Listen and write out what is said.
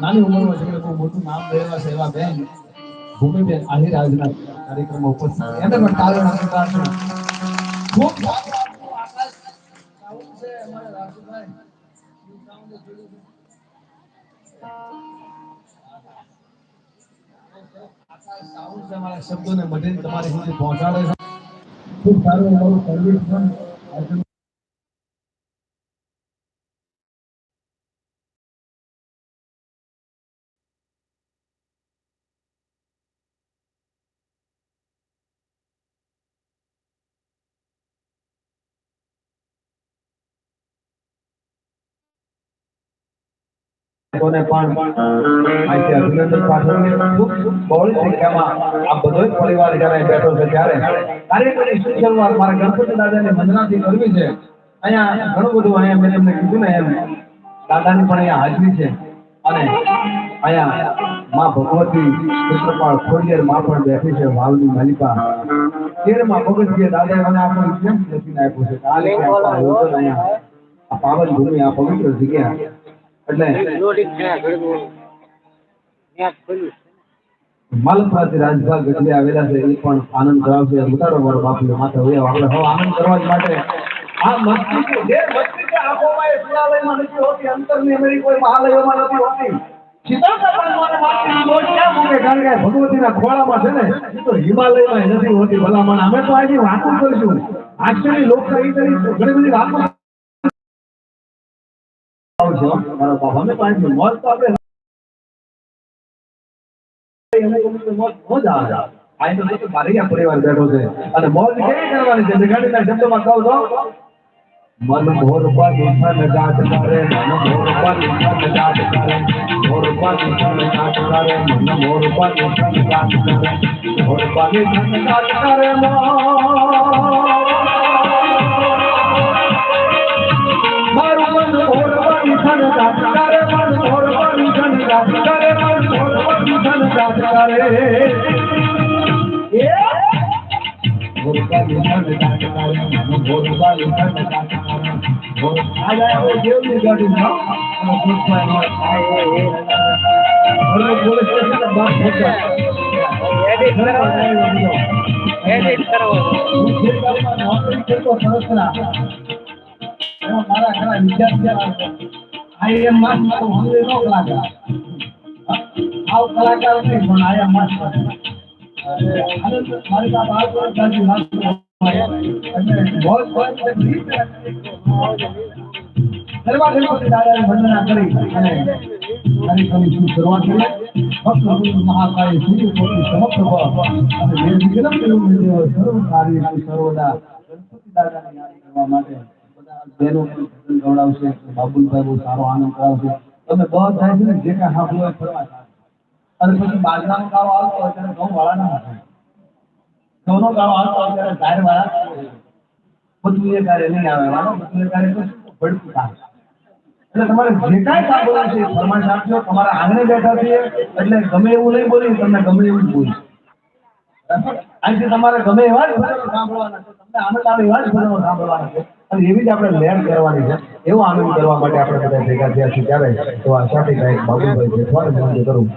નાની ઉંમરમાં જેમણે બહુ મોટું નામ મેળવ્યા છે એવા બેન ભૂમિબેન આહિર આજના કાર્યક્રમમાં ઉપસ્થિત. એને પણ ખૂબ આકાશ સાઉન્ડ છે અમારા શબ્દોને મઢીને તમારી સુધી પહોંચાડે છે. ખૂબ સારું અમારું સર્વિસ પણ લોકોને મેં ભગવતી માં પણ બેઠી છે વાવની માલિકા. તેરમાં પગથિયે દાદા મને આપણું કેમ લખીને આપ્યું છે? પાવન ભૂમિ, આ પવિત્ર જગ્યા. માલપુરાથી રાજભાગ ગઢવી આવેલા છે એ પણ આનંદ કરાવશે ઉતારો મારો બાપુ માથે હોય આપણે હવે આનંદ કરવા માટે આ મસ્તી જે મસ્તી કે આંખોમાં એ શિલાલયમાં નથી હોતી, અંતરની અમેરિકા કોઈ મહાલયોમાં નથી હોતી. ભગવતીના ખોળામાં છે ને તો તો હિમાલયમાં નથી હોતી ભલામણ. અમે તો આજે વાતો કરીશું. આશ્ચર્ય લોક ઘણી બધી વાતો આવજો મારો બાપ અમે તો આજે મોજ તો આપણે મોજ આવે આ તો નહીં બારૈયા પરિવાર બેઠો છે અને મોજ કેવી કરવાની છે જગાડીના શબ્દોમાં કહું તો મન મોર પર નિઠન ગાત કરે મન મોર પર નિઠન ગાત કરે મોર પર નિઠન ગાત કરે મન મોર પર નિઠન ગાત કરે મોર પર નિઠન ગાત કરે મારું પર નિઠન ગાત કરે મન મોર પર નિઠન ગાત કરે મન મોર પર નિઠન ગાત કરે એ મોરબા નિઠન ગાત કરે મન મોરબા કરે મોર આજા હવે દેવની ગાડી માં અને પુષ્પા માં આય એ હવે પોલીસ સ્ટેશન બાદ ફોટા એડિટ કરો એડિટ કરો હું જે ગામમાં નોકરી કરતો સરસના એમાં મારા ઘણા વિદ્યાર્થીઓ આઈએમ માસ મારો હંગરી નો કલાકાર આવ કલાકાર નહીં પણ આઈએમ માસ મારી આ કોઈ જાતિ વાત અને બહુ બહુ ગરબા ગણપતિ દાદાની વંદના કરી અને કાર્યક્રમની શરૂઆત કરી ભવ. અને દેવ દેવ સર્વ કાર્ય સર્વદા. ગણપતિ દાદાને યાદ કરવા માટે બધા ભજન ગવડાવશે બાબુલભાઈ બહુ સારો આનંદ કરાવશે. તમે બધા છે ને જે કાંઈ સાંભળો હોય ફરવા અને પછી બાજરાનો ગાળો આવતો હોય ત્યારે ઘઉં વાળા ના થાય ઘઉંનો ગાળો આવતો હોય ત્યારે ધાર વાળા બધું એ કાર્ય નહીં આવે વાળો બધું એ કાર્ય ભડકું થાય એટલે તમારે જે કાંઈ સાંભળવું છે ફરમાન આપજો. તમારા આંગણે બેઠા છીએ, એટલે ગમે એવું નહીં બોલ્યું તમને ગમે એવું જ બોલી અહીંથી તમારે ગમે એવા જ સાંભળવાના છે. તમને આનંદ આવે એવા જ સાંભળવાના છે. અને એવી જ આપણે લહેર કરવાની છે. એવો આનંદ કરવા માટે આપણે બધા ભેગા થયા છીએ ત્યારે તો આ સાથે કાંઈક બાબુભાઈ જેઠવાને કરું.